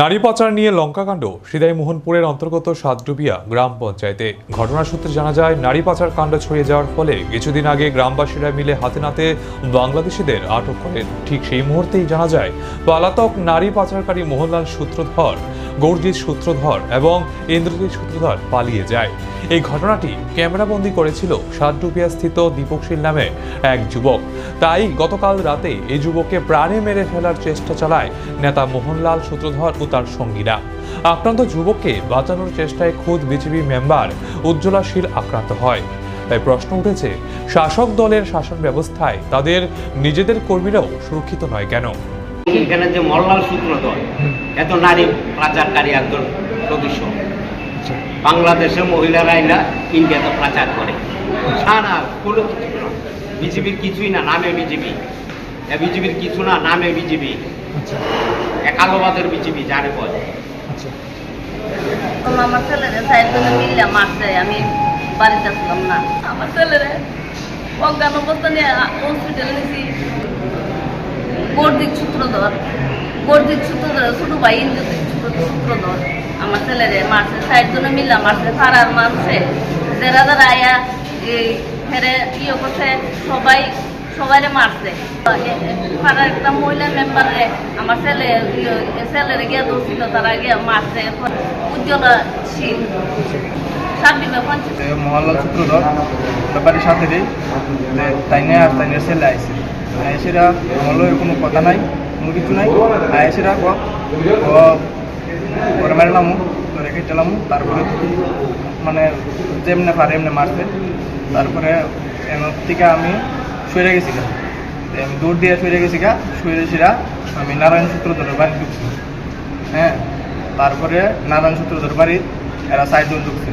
নারী পাচার নিয়ে লঙ্কাকাণ্ড সিদাই মোহনপুরের অন্তর্গত সাতডুবিয়া গ্রাম পঞ্চায়েতে। ঘটনা সূত্রে জানা যায়, নারী পাচার কাণ্ড ছড়িয়ে যাওয়ার ফলে কিছুদিন আগে গ্রামবাসীরা মিলে হাতে নাতে বাংলাদেশিদের আটক করেন। ঠিক সেই মুহূর্তেই জানা যায়, পালাতক নারী পাচারকারী মোহনলাল সূত্রধর গর্জিৎ সূত্রধর এবং ইন্দ্রজিৎ সূত্রধর পালিয়ে যায়। এই ঘটনাটি ক্যামেরাবন্দি করেছিল সাতডুবিয়া স্থিত দীপকশীল নামে এক যুবক। তাই গতকাল রাতে এই যুবককে প্রাণে মেরে ফেলার চেষ্টা চালায় নেতা মোহনলাল সূত্রধর ও তার সঙ্গীরা। আক্রান্ত যুবককে বাঁচানোর চেষ্টায় খুদ বিজেপি মেম্বার উজ্জ্বলা শীল আক্রান্ত হয়। তাই প্রশ্ন উঠেছে, শাসক দলের শাসন ব্যবস্থায় তাদের নিজেদের কর্মীরাও সুরক্ষিত নয় কেন? এখানে যে মল্লাল সূত্রধর এত নারী পাচারকারী একজন সদস্য বাংলাদেশের মহিলারা এরা ইন্ডিয়াতে পাচার করে। না না কোনো কিছু না। বিজেপির কিছুই না নামে বিজেপি। এ বিজেপির কিছু না নামে বিজেপি। একালোবাদের বিজেপি জানে বলে। আমার ছেলেরে সাইড করে মিললে মারছে আমি বাড়িতে আসলাম না। আমার ছেলেরে অজ্ঞান অবস্থা নিয়ে হসপিটালে নিয়েছি গর্দিক সূত্রধর গর্দিক সূত্রধর ছোট ভাই ইন্দ্রজিৎ সূত্রধর। আমার ছেলেরে মারছে সাইড জন্য মিললে মারছে ফারার মারছে। যারা যারা আয়া এই ফেরে ইয়ে করছে সবাই সবাইরে মারছে। পাড়ার একটা মহিলা মেম্বারে আমার ছেলে ইয়ে, ছেলেরে গিয়ে দৌড়ছিল তারা গিয়ে মারছে। উজ্জ্বলা পঞ্চায়েত মহল্লা সূত্রধর ব্যাপারের সাথে তাই নিয়ে আর তাই নিয়ে ছেলে আইসেরা আমলো এর কোনো কথা নাই, কোনো কিছু নাই। আইসেরা ক? করে মারলাম ধরে কেটেলাম তারপরে মানে যেমনে পারে এমনি মারছে। তারপরে এমন থেকে আমি সরে গেছি। আমি দৌড় দিয়ে সরে গেছি গা সরে আমি নারায়ণ সূত্রধরের বাড়ি ঢুকছি। হ্যাঁ তারপরে নারায়ণ সূত্রধর বাড়ি, এরা সাইডজন ঢুকছে।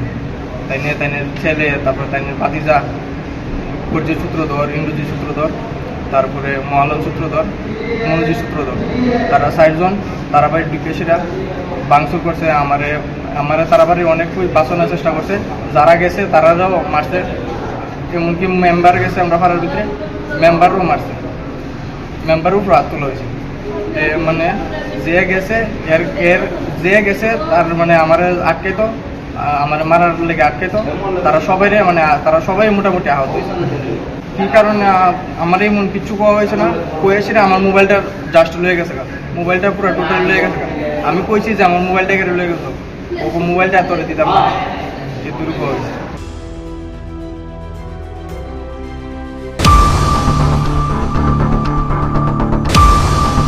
তাই নিয়ে তাই ছেলে, তারপরে তাই নিয়ে ভাতিজা কর্জি সূত্রধর, ইংরেজি সূত্রধর। তারপরে মহালন সূত্রধর মনোজি সূত্রধর। তারা ষাটজন তারা বাড়ি ঢুকে সেটা বাংসুর করছে আমারে আমারে তারা বাড়ি অনেক বাঁচানোর চেষ্টা করছে। যারা গেছে, তারাও মারছে। এমনকি মেম্বার গেছে আমরা পাড়ার ভিতরে মেম্বারও মারছে। মেম্বারও উপর হাত তোলা হয়েছে। এ মানে যে গেছে, এর এর যে গেছে, তার মানে আমার আটকে তো আমার মারার লেগে আটকে তো তারা সবাই মানে তারা সবাই মোটামুটি আহত হয়েছে। কি কারণে আমার এমন কিছু কোয়া হয়েছে না কয়েছি না আমার মোবাইলটা জাস্ট লয়ে গেছে। মোবাইলটা পুরো টোটাল লয়ে গেছে। আমি কইছি যে, আমার মোবাইলটা কেটে লয়ে গেছে ওকে মোবাইলটা এত দিতাম না দূর হয়েছে